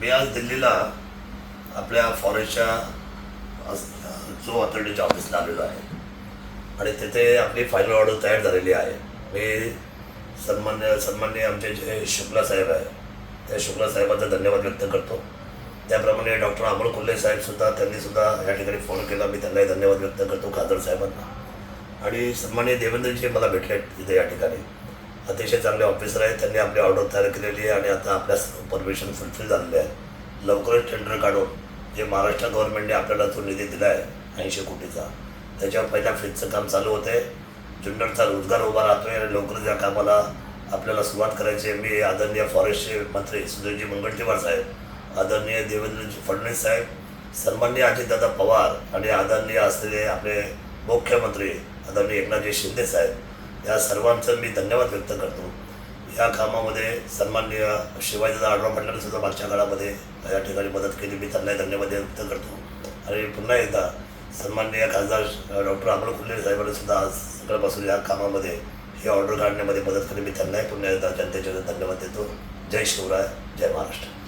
मी आज दिल्लीला आपल्या फॉरेस्टच्या जो अथॉरिटीच्या ऑफिसला आलेलो आहे. आणि तिथे आपली फायनल ऑर्डर तयार झालेली आहे. मी सन्मान्य सन्मान्य आमचे जे शुक्ला साहेब आहे त्या शुक्ला साहेबांचा धन्यवाद व्यक्त करतो. त्याप्रमाणे डॉक्टर अमोल कोल्हे साहेबसुद्धा त्यांनीसुद्धा या ठिकाणी फोन केला. मी त्यांनाही धन्यवाद व्यक्त करतो खादर साहेबांना. आणि सन्मान्य देवेंद्रजी मला भेटले इथे या ठिकाणी. अतिशय चांगले ऑफिसर आहेत. त्यांनी आपली ऑर्डर तयार केलेली आहे आणि आता आपल्या परमिशन फुलफिल झालेले आहे. लवकरच टेंडर काढून जे महाराष्ट्र गव्हर्नमेंटने आपल्याला तो निधी दिला आहे ऐंशी कोटीचा त्याच्यावर पहिल्या फेजचं काम चालू होतं आहे जुन्नरचा रोजगार उभा राहतो आहे आणि लवकरच या कामाला आपल्याला सुरुवात करायची आहे. मी आदरणीय फॉरेस्टचे मंत्री सुधीरजी मुनगंटीवार साहेब आदरणीय देवेंद्रजी फडणवीस साहेब सन्माननीय अजितदादा पवार आणि आदरणीय असलेले आपले मुख्यमंत्री आदरणीय एकनाथजी शिंदे साहेब या सर्वांचं मी धन्यवाद व्यक्त करतो. या कामामध्ये सन्माननीय शिवाजीचा आढावा पाटलांनी सुद्धा मागच्या काळामध्ये या ठिकाणी मदत केली. मी त्यांनाही धन्यवाद व्यक्त करतो. आणि पुन्हा एकदा सन्माननीय खासदार डॉक्टर अमोल खुल्ले साहेबांनी सुद्धा आज सकाळपासून या कामामध्ये ही ऑर्डर काढण्यामध्ये मदत केली. मी त्यांनाही पुन्हा एकदा जनतेच्या धन्यवाद देतो. जय शिवराय जय महाराष्ट्र.